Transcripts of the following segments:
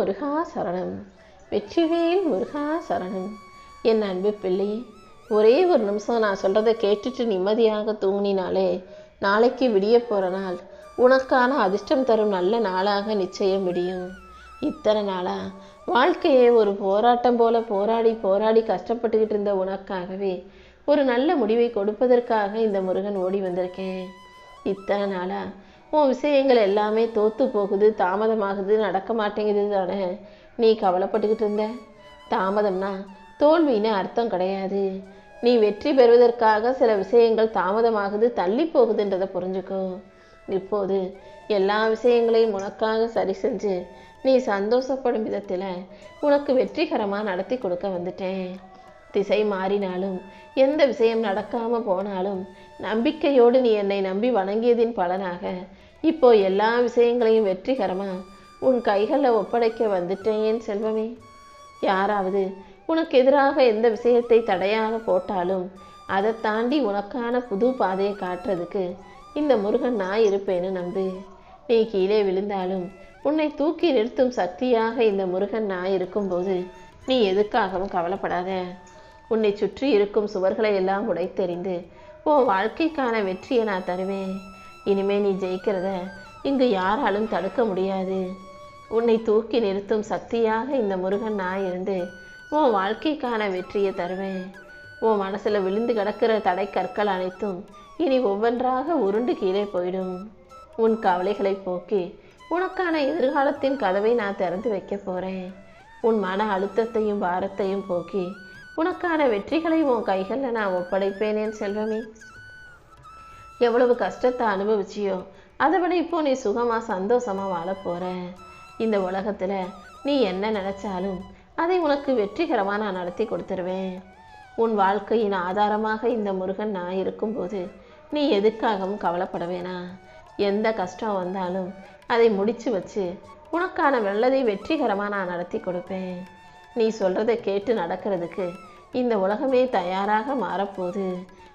முருகா சரணம் வெற்றிவேல் முருகா சரணம் என் அன்பு பிள்ளை ஒரே ஒரு நிமிஷம் நான் சொல்கிறத கேட்டுட்டு நிம்மதியாக தூங்கினாலே நாளைக்கு விடிய போகிற நாள். உனக்கான அதிர்ஷ்டம் தரும் நல்ல நாளாக நிச்சயம் விடியும். இத்தனை நாளாக வாழ்க்கையை ஒரு போராட்டம் போல போராடி போராடி கஷ்டப்பட்டுக்கிட்டு இருந்த உனக்காகவே ஒரு நல்ல முடிவை கொடுப்பதற்காக இந்த முருகன் ஓடி வந்திருக்கேன். இத்தனை நாளாக உன் விஷயங்கள் எல்லாமே தோத்து போகுது தாமதமாகுது நடக்க மாட்டேங்குது தானே. நீ கவலைப்பட்டுக்கிட்டு இருந்த? தாமதம்னா தோல்வின்னு அர்த்தம் கிடையாது. நீ வெற்றி பெறுவதற்காக சில விஷயங்கள் தாமதமாகுது தள்ளி போகுதுன்றதை புரிஞ்சுக்கோ. இப்போது எல்லா விஷயங்களையும் உனக்காக சரி செஞ்சு நீ சந்தோஷப்படும் விதத்தில் உனக்கு வெற்றிகரமாக நடத்தி கொடுக்க வந்துட்டேன். திசை மாறினாலும் எந்த விஷயம் நடக்காம போனாலும் நம்பிக்கையோடு நீ என்னை நம்பி வணங்கியதின் பலனாக இப்போ எல்லா விஷயங்களையும் வெற்றிகரமா உன் கைகளில் ஒப்படைக்க வந்துட்டேன் செல்வமே. யாராவது உனக்கு எதிராக எந்த விஷயத்தை தடையாக போட்டாலும் அதை தாண்டி உனக்கான புது பாதையை காட்டுறதுக்கு இந்த முருகன் நான் இருப்பேன்னு நம்பு. நீ கீழே விழுந்தாலும் உன்னை தூக்கி நிறுத்தும் சக்தியாக இந்த முருகன் நான் இருக்கும்போது நீ எதுக்காகவும் கவலைப்படாத. உன்னை சுற்றி இருக்கும் சுவர்களை எல்லாம் உடைத்தெறிந்து உன் வாழ்க்கைக்கான வெற்றியை நான் தருவேன். இனிமே நீ ஜெயிக்கிறத இங்கு யாராலும் தடுக்க முடியாது. உன்னை தூக்கி நிறுத்தும் சக்தியாக இந்த முருகன் நான் இருந்து உன் வாழ்க்கைக்கான வெற்றியை தருவேன். உன் மனசில் விழுந்து கிடக்கிற தடை கற்கள் அனைத்தும் இனி ஒவ்வொன்றாக உருண்டு கீழே போயிடும். உன் கவலைகளை போக்கி உனக்கான எதிர்காலத்தின் கதவை நான் திறந்து வைக்க போகிறேன் உன் மன அழுத்தத்தையும் பாரத்தையும் போக்கி உனக்கான வெற்றிகளை உன் கைகளில் நான் ஒப்படைப்பேனேன் செல்வமே. எவ்வளவு கஷ்டத்தை அனுபவிச்சியோ அதை விட இப்போ நீ சுகமாக சந்தோஷமாக வாழ போகிற இந்த உலகத்தில் நீ என்ன நினச்சாலும் அதை உனக்கு வெற்றிகரமாக நான் நடத்தி கொடுத்துருவேன். உன் வாழ்க்கையின் ஆதாரமாக இந்த முருகன் நான் இருக்கும்போது நீ எதுக்காகவும் கவலைப்பட வேணாம் எந்த கஷ்டம் வந்தாலும் அதை முடித்து வச்சு உனக்கான வெள்ளதை வெற்றிகரமாக நான் நடத்தி கொடுப்பேன். நீ சொல்கிறத கேட்டு நடக்கிறதுக்கு இந்த உலகமே தயாராக மாறப்போகுது.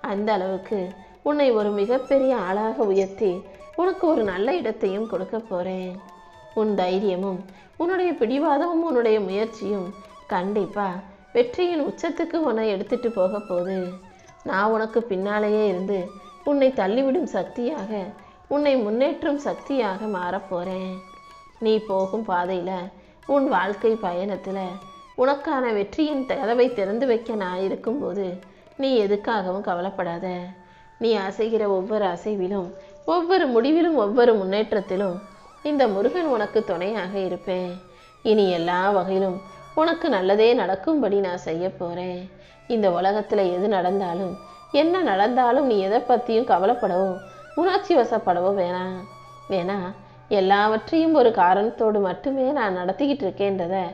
அந்த அளவுக்கு உன்னை ஒரு மிகப்பெரிய ஆளாக உயர்த்தி உனக்கு ஒரு நல்ல இடத்தையும் கொடுக்க போகிறேன் உன் தைரியமும் உன்னுடைய பிடிவாதமும் உன்னுடைய முயற்சியும் கண்டிப்பாக வெற்றியின் உச்சத்துக்கு உன்னை எடுத்துட்டு போக போகுது. நான் உனக்கு பின்னாலேயே இருந்து உன்னை தள்ளிவிடும் சக்தியாக உன்னை முன்னேற்றும் சக்தியாக மாறப்போகிறேன் நீ போகும் பாதையில் உன் வாழ்க்கை பயணத்தில் உனக்கான வெற்றியின் கதவை திறந்து வைக்க நான் இருக்கும்போது நீ எதுக்காகவும் கவலைப்படாத. நீ அசைகிற ஒவ்வொரு அசைவிலும் ஒவ்வொரு முடிவிலும் ஒவ்வொரு முன்னேற்றத்திலும் இந்த முருகன் உனக்கு துணையாக இருப்பேன். இனி எல்லா வகையிலும் உனக்கு நல்லதே நடக்கும்படி நான் செய்ய போகிறேன் இந்த உலகத்தில் எது நடந்தாலும் என்ன நடந்தாலும் நீ எதை பற்றியும் கவலைப்படவோ உணர்ச்சி வசப்படவோ வேணாம் வேணா எல்லாவற்றையும் ஒரு காரணத்தோடு மட்டுமே நான் நடத்திக்கிட்டு இருக்கேன்றதை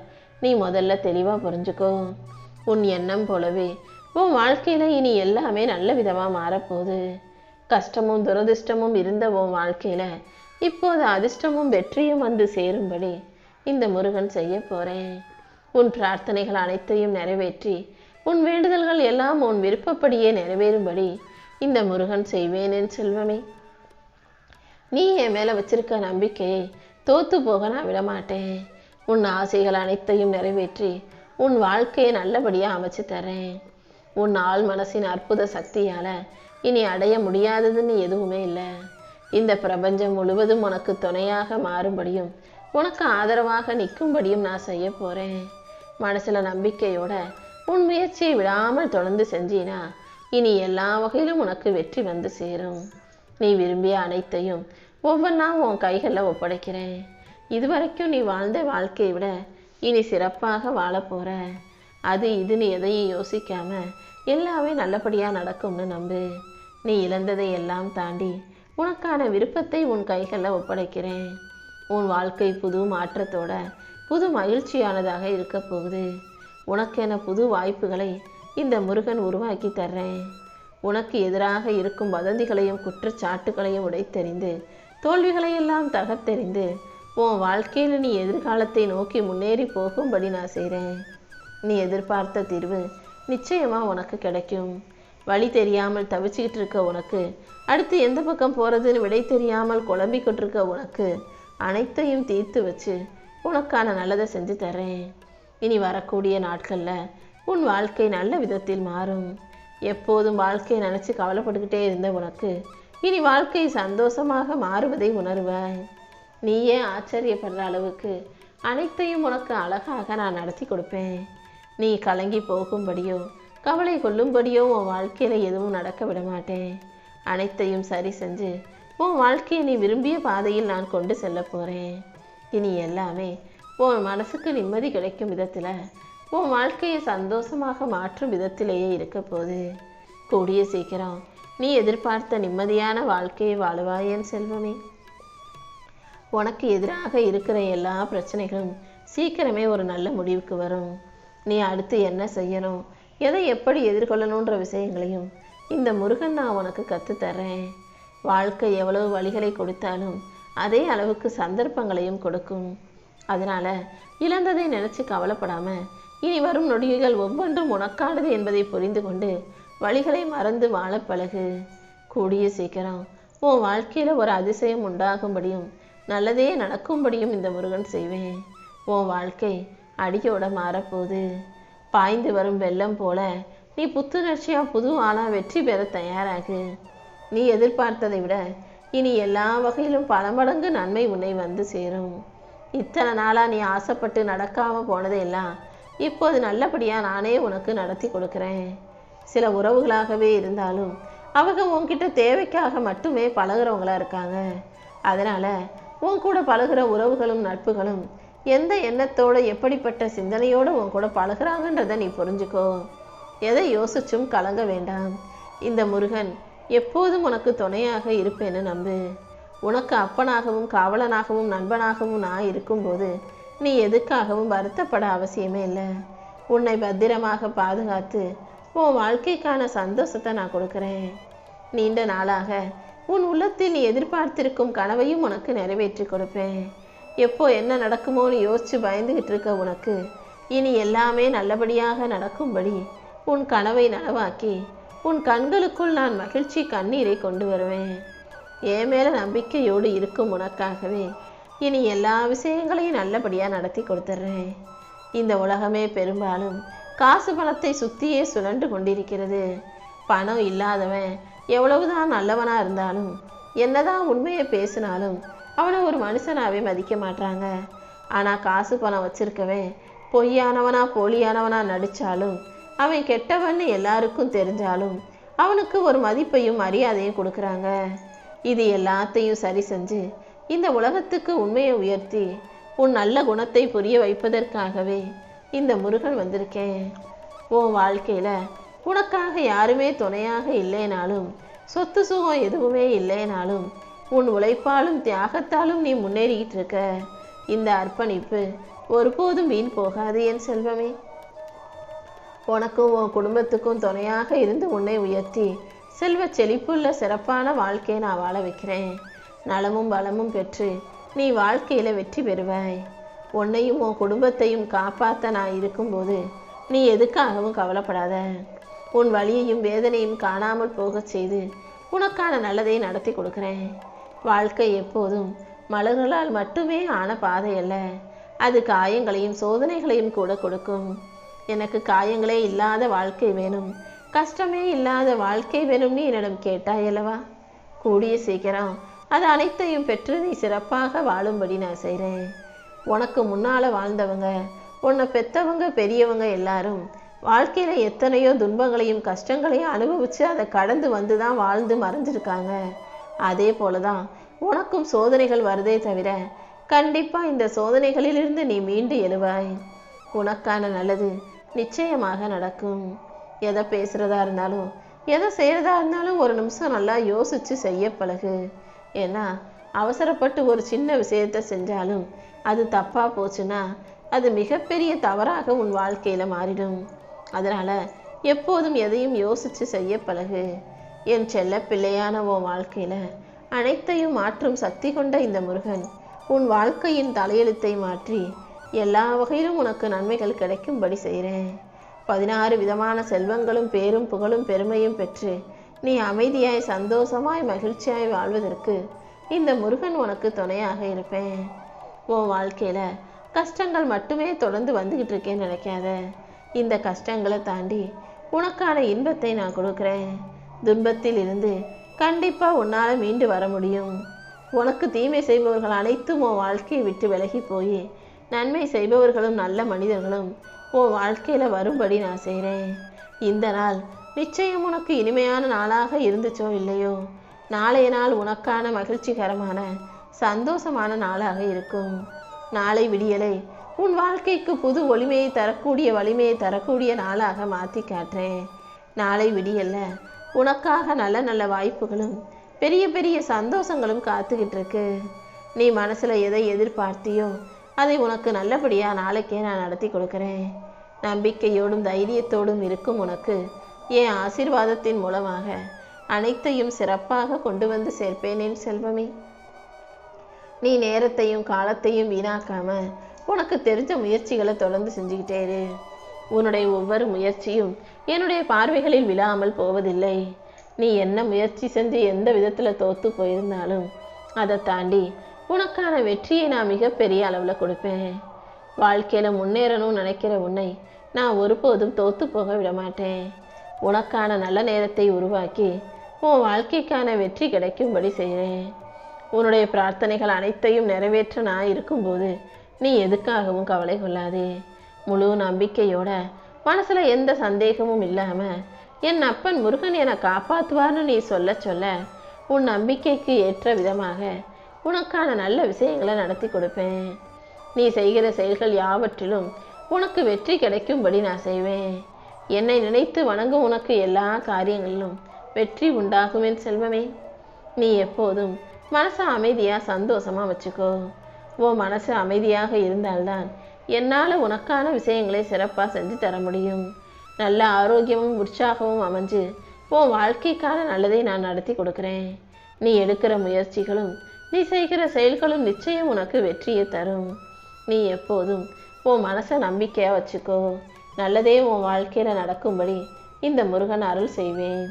நீ முதல்ல தெளிவாக புரிஞ்சுக்கோ. உன் எண்ணம் போலவே உன் வாழ்க்கையில் இனி எல்லாமே நல்ல விதமாக மாறப்போகுது. கஷ்டமும் துரதிர்ஷ்டமும் இருந்த உன் வாழ்க்கையில் இப்போது அதிர்ஷ்டமும் வெற்றியும் வந்து சேரும்படி இந்த முருகன் செய்ய போகிறேன் உன் பிரார்த்தனைகள் அனைத்தையும் நிறைவேற்றி உன் வேண்டுதல்கள் எல்லாம் உன் விருப்பப்படியே நிறைவேறும்படி இந்த முருகன் செய்வேன் என் செல்வமே. நீ என் மேலே வச்சிருக்க நம்பிக்கையை தோத்து போக நான் விடமாட்டேன். உன் ஆசைகள் அனைத்தையும் நிறைவேற்றி உன் வாழ்க்கையை நல்லபடியாக அமைச்சு தரேன். உன் ஆள் மனசின் அற்புத சக்தியால் இனி அடைய முடியாததுன்னு எதுவுமே இல்லை. இந்த பிரபஞ்சம் முழுவதும் உனக்கு துணையாக மாறும்படியும் உனக்கு ஆதரவாக நிற்கும்படியும் நான் செய்ய போகிறேன் மனசில் நம்பிக்கையோட உன் முயற்சியை விடாமல் தொடர்ந்து செஞ்சினா இனி எல்லா வகையிலும் உனக்கு வெற்றி வந்து சேரும். நீ விரும்பிய அனைத்தையும் ஒவ்வொன்றா உன் கைகளில் ஒப்படைக்கிறேன். இதுவரைக்கும் நீ வாழ்ந்த வாழ்க்கையை விட இனி சிறப்பாக வாழ அது இதுன்னு எதையும் யோசிக்காம எல்லாமே நல்லபடியாக நடக்கும்னு நம்பு. நீ இழந்ததை எல்லாம் தாண்டி உனக்கான விருப்பத்தை உன் கைகளில் ஒப்படைக்கிறேன். உன் வாழ்க்கை புது மாற்றத்தோட புது மகிழ்ச்சியானதாக இருக்க போகுது. உனக்கென புது வாய்ப்புகளை இந்த முருகன் உருவாக்கி தர்றேன். உனக்கு எதிராக இருக்கும் வதந்திகளையும் குற்றச்சாட்டுகளையும் உடைத்தெறிந்து தோல்விகளையெல்லாம் தகர்த்தெறிந்து உன் வாழ்க்கையில் நீ எதிர்காலத்தை நோக்கி முன்னேறி போகும்படி நான் செய்கிறேன் நீ எதிர்பார்த்த தீர்வு நிச்சயமாக உனக்கு கிடைக்கும். வழி தெரியாமல் தவிச்சுக்கிட்டு இருக்க உனக்கு அடுத்து எந்த பக்கம் போகிறதுன்னு விடை தெரியாமல் குழம்பிக்கிட்டு இருக்க உனக்கு அனைத்தையும் தீர்த்து வச்சு உனக்கான நல்லதை செஞ்சு தரேன் இனி வரக்கூடிய நாட்களில் உன் வாழ்க்கை நல்ல விதத்தில் மாறும். எப்போதும் வாழ்க்கையை நினச்சி கவலைப்பட்டுக்கிட்டே இருந்த உனக்கு இனி வாழ்க்கை சந்தோஷமாக மாறுவதை உணர்வாய் நீயே ஆச்சரியப்படுற அளவுக்கு அனைத்தையும் உனக்கு அழகாக நான் நடத்தி கொடுப்பேன். நீ கலங்கி போகும்படியோ கவலை கொள்ளும்படியோ உன் வாழ்க்கையில் எதுவும் நடக்க விட மாட்டேன். அனைத்தையும் சரி செஞ்சு உன் வாழ்க்கையை நீ விரும்பிய பாதையில் நான் கொண்டு செல்ல போகிறேன் இனி எல்லாமே உன் மனசுக்கு நிம்மதி கிடைக்கும் விதத்தில் உன் வாழ்க்கையை சந்தோஷமாக மாற்றும் விதத்திலேயே இருக்க போகுது. கூடிய சீக்கிரம் நீ எதிர்பார்த்த நிம்மதியான வாழ்க்கையை வாழுவாயேன் செல்வமே. உனக்கு எதிராக இருக்கிற எல்லா பிரச்சனைகளும் சீக்கிரமே ஒரு நல்ல முடிவுக்கு வரும். நீ அடுத்து என்ன செய்யணும்? எதை எப்படி எதிர்கொள்ளணுன்ற விஷயங்களையும் இந்த முருகன் நான் உனக்கு கற்றுத்தரேன் வாழ்க்கை எவ்வளவு வழிகளை கொடுத்தாலும் அதே அளவுக்கு சந்தர்ப்பங்களையும் கொடுக்கும். அதனால இழந்ததை நினைச்சு கவலைப்படாம இனி வரும் நொடிகள் ஒவ்வொன்றும் உனக்கானது என்பதை புரிந்து கொண்டு வழிகளை மறந்து வாழ பழகு. கூடிய சீக்கிரம் உன் வாழ்க்கையில ஒரு அதிசயம் உண்டாகும்படியும் நல்லதே நடக்கும்படியும் இந்த முருகன் செய்வேன். உன் வாழ்க்கை அடியோட மாறப்போகுது. பாய்ந்து வரும் வெள்ளம் போல நீ புத்துணர்ச்சியாக புது ஆளாக வெற்றி பெற தயாராகு. நீ எதிர்பார்த்ததை விட இனி எல்லா வகையிலும் பல மடங்கு நன்மை உன்னை வந்து சேரும். இத்தனை நாளாக நீ ஆசைப்பட்டு நடக்காமல் போனதையெல்லாம் இப்போது நல்லபடியாக நானே உனக்கு நடத்தி கொடுக்குறேன். சில உறவுகளாகவே இருந்தாலும் அவங்க உன்கிட்ட தேவைக்காக மட்டுமே பழகிறவங்களா இருக்காங்க. அதனால் உன் கூட பழகுற உறவுகளும் நட்புகளும் எந்த எண்ணத்தோட எப்படிப்பட்ட சிந்தனையோடு உன் கூட பழகுறாங்கன்றதை நீ புரிஞ்சுக்கோ. எதை யோசிச்சும் கலங்க வேண்டாம். இந்த முருகன் எப்போதும் உனக்கு துணையாக இருப்பேன்னு நம்பு. உனக்கு அப்பனாகவும் காவலனாகவும் நண்பனாகவும் நான் இருக்கும்போது நீ எதுக்காகவும் வருத்தப்பட அவசியமே இல்லை. உன்னை பத்திரமாக பாதுகாத்து உன் வாழ்க்கைக்கான சந்தோஷத்தை நான் கொடுக்குறேன். நீண்ட நாளாக உன் உள்ளத்தில் நீ எதிர்பார்த்திருக்கும் கனவையும் உனக்கு நிறைவேற்றி கொடுப்பேன். எப்போ என்ன நடக்குமோன்னு யோசிச்சு பயந்துகிட்டு இருக்க உனக்கு இனி எல்லாமே நல்லபடியாக நடக்கும்படி உன் கனவை நனவாக்கி உன் கண்களுக்குள் நான் மகிழ்ச்சி கண்ணீரை கொண்டு வருவேன். என் மேல நம்பிக்கையோடு இருக்கும் உனக்காகவே இனி எல்லா விஷயங்களையும் நல்லபடியாக நடத்தி கொடுத்துட்றேன். இந்த உலகமே பெரும்பாலும் காசு பணத்தை சுத்தியே சுழண்டு கொண்டிருக்கிறது. பணம் இல்லாதவன் எவ்வளவுதான் நல்லவனாக இருந்தாலும் என்னதான் உண்மையை பேசினாலும் அவனை ஒரு மனுஷனாகவே மதிக்க மாட்டாங்க ஆனால் காசு பணம் வச்சிருக்கவன் பொய்யானவனா போலியானவனா நடித்தாலும் அவன் கெட்டவன்னு எல்லாருக்கும் தெரிஞ்சாலும் அவனுக்கு ஒரு மதிப்பையும் மரியாதையும் கொடுக்குறாங்க. இது எல்லாத்தையும் சரி செஞ்சு இந்த உலகத்துக்கு உண்மையை உயர்த்தி உன் நல்ல குணத்தை புரிய வைப்பதற்காகவே இந்த முருகன் வந்திருக்கேன். உன் வாழ்க்கையில் உனக்காக யாருமே துணையாக இல்லைனாலும் சொத்து சுகம் எதுவுமே இல்லைனாலும் உன் உழைப்பாலும் தியாகத்தாலும் நீ முன்னேறிக்கிட்டு இருக்க இந்த அர்ப்பணிப்பு ஒருபோதும் வீண் போகாது என் செல்வமே. உனக்கும் உன் குடும்பத்துக்கும் துணையாக இருந்து உன்னை உயர்த்தி செல்வ செழிப்புள்ள சிறப்பான வாழ்க்கையை நான் வாழ வைக்கிறேன். நலமும் பலமும் பெற்று நீ வாழ்க்கையில் வெற்றி பெறுவாய். உன்னையும் உன் குடும்பத்தையும் காப்பாற்ற நான் இருக்கும்போது நீ எதுக்காகவும் கவலைப்படாத. உன் வலியையும் வேதனையும் காணாமல் போகச் செய்து உனக்கான நல்லதை நடத்தி கொடுக்கிறேன். வாழ்க்கை எப்போதும் மலர்களால் மட்டுமே ஆன பாதை அல்ல. அது காயங்களையும் சோதனைகளையும் கூட கொடுக்கும். எனக்கு காயங்களே இல்லாத வாழ்க்கை வேணும். கஷ்டமே இல்லாத வாழ்க்கை வேணும்னு என்னிடம் கேட்டாய் அல்லவா? கூடிய சீக்கிரம் அது அனைத்தையும் பெற்று நீ சிறப்பாக வாழும்படி நான் செய்கிறேன். உனக்கு முன்னால் வாழ்ந்தவங்க உன்னை பெத்தவங்க பெரியவங்க எல்லாரும் வாழ்க்கையில் எத்தனையோ துன்பங்களையும் கஷ்டங்களையும் அனுபவித்து அதை கடந்து வந்து தான் வாழ்ந்து மறைஞ்சிருக்காங்க. அதே போலதான் உனக்கும் சோதனைகள் வருதே தவிர கண்டிப்பாக இந்த சோதனைகளிலிருந்து நீ மீண்டு எழுவாய். உனக்கான நல்லது நிச்சயமாக நடக்கும். எதை பேசுகிறதா இருந்தாலும் எதை செய்கிறதா இருந்தாலும் ஒரு நிமிஷம் நல்லா யோசித்து செய்ய பழகு. ஏன்னா அவசரப்பட்டு ஒரு சின்ன விஷயத்த செஞ்சாலும் அது தப்பாக போச்சுன்னா அது மிகப்பெரிய தவறாக உன் வாழ்க்கையில் மாறிடும். அதனால் எப்போதும் எதையும் யோசித்து செய்ய பழகு. என் செல்ல பிள்ளையான உன் வாழ்க்கையில் அனைத்தையும் மாற்றும் சக்தி கொண்ட இந்த முருகன் உன் வாழ்க்கையின் தலையெழுத்தை மாற்றி எல்லா வகையிலும் உனக்கு நன்மைகள் கிடைக்கும்படி செய்கிறேன் பதினாறு விதமான செல்வங்களும் பேரும் புகழும் பெருமையும் பெற்று நீ அமைதியாய் சந்தோஷமாய் மகிழ்ச்சியாய் வாழ்வதற்கு இந்த முருகன் உனக்கு துணையாக இருப்பேன். உன் வாழ்க்கையில் கஷ்டங்கள் மட்டுமே தொடர்ந்து வந்துக்கிட்டு இருக்கேன்னு நினைக்காத. இந்த கஷ்டங்களை தாண்டி உனக்கான இன்பத்தை நான் கொடுக்குறேன். துன்பத்தில் இருந்து கண்டிப்பாக உன்னால் மீண்டு வர முடியும். உனக்கு தீமை செய்பவர்கள் அனைத்தும் உன் வாழ்க்கையை விட்டு விலகி போய் நன்மை செய்பவர்களும் நல்ல மனிதர்களும் உன் வாழ்க்கையில் வரும்படி நான் செய்கிறேன் இந்த நாள் நிச்சயம் உனக்கு இனிமையான நாளாக இருந்துச்சோ இல்லையோ? நாளைய நாள் உனக்கான மகிழ்ச்சிகரமான சந்தோஷமான நாளாக இருக்கும். நாளை விடியலை உன் வாழ்க்கைக்கு புது ஒளிமையை தரக்கூடிய வலிமையை தரக்கூடிய நாளாக மாற்றி காட்டுறேன். நாளை விடியல்ல உனக்காக நல்ல நல்ல வாய்ப்புகளும் பெரிய பெரிய சந்தோஷங்களும் காத்துக்கிட்டு இருக்கு. நீ மனசில் எதை எதிர்பார்த்தியோ அதை உனக்கு நல்லபடியாக நாளைக்கே நான் நடத்தி கொடுக்குறேன். நம்பிக்கையோடும் தைரியத்தோடும் இருக்கும் உனக்கு என் ஆசீர்வாதத்தின் மூலமாக அனைத்தையும் சிறப்பாக கொண்டு வந்து சேர்ப்பேனேன் செல்வமே. நீ நேரத்தையும் காலத்தையும் வீணாக்காம உனக்கு தெரிஞ்ச முயற்சிகளை தொடர்ந்து செஞ்சுக்கிட்டே இரு. உன்னுடைய ஒவ்வொரு முயற்சியும் என்னுடைய பார்வைகளில் விழாமல் போவதில்லை. நீ என்ன முயற்சி செஞ்சு எந்த விதத்தில் தோத்து போயிருந்தாலும் அதை தாண்டி உனக்கான வெற்றியை நான் மிகப்பெரிய அளவில் கொடுப்பேன். வாழ்க்கையில் முன்னேறணும்னு நினைக்கிற உன்னை நான் ஒருபோதும் தோத்து போக விட மாட்டேன் உனக்கான நல்ல நேரத்தை உருவாக்கி உன் வாழ்க்கைக்கான வெற்றி கிடைக்கும்படி செய்கிறேன் உன்னுடைய பிரார்த்தனைகள் அனைத்தையும் நிறைவேற்ற நான் இருக்கும்போது நீ எதுக்காகவும் கவலை கொள்ளாதே. முழு நம்பிக்கையோட மனசில் எந்த சந்தேகமும் இல்லாமல் என் அப்பன் முருகன் என்னை காப்பாற்றுவார்னு நீ சொல்ல சொல்ல உன் நம்பிக்கைக்கு ஏற்ற விதமாக உனக்கான நல்ல விஷயங்களை நடத்தி கொடுப்பேன். நீ செய்கிற செயல்கள் யாவற்றிலும் உனக்கு வெற்றி கிடைக்கும்படி நான் செய்வேன். என்னை நினைத்து வணங்கும் உனக்கு எல்லா காரியங்களிலும் வெற்றி உண்டாகுமே செல்வமே. நீ எப்போதும் மனசை அமைதியாக சந்தோஷமாக வச்சுக்கோ. உன் மனசு அமைதியாக இருந்தால்தான் என்னால் உனக்கான விஷயங்களை சிறப்பாக செஞ்சு தர முடியும். நல்ல ஆரோக்கியமும் உற்சாகமும் அமைஞ்சு உன் வாழ்க்கைக்கான நல்லதை நான் நடத்தி கொடுக்குறேன். நீ எடுக்கிற முயற்சிகளும் நீ செய்கிற செயல்களும் நிச்சயம் உனக்கு வெற்றியை தரும். நீ எப்போதும் உன் மனசை நம்பிக்கையாக வச்சுக்கோ. நல்லதே உன் வாழ்க்கையில் நடக்கும்படி இந்த முருகன் அருள் செய்வேன்.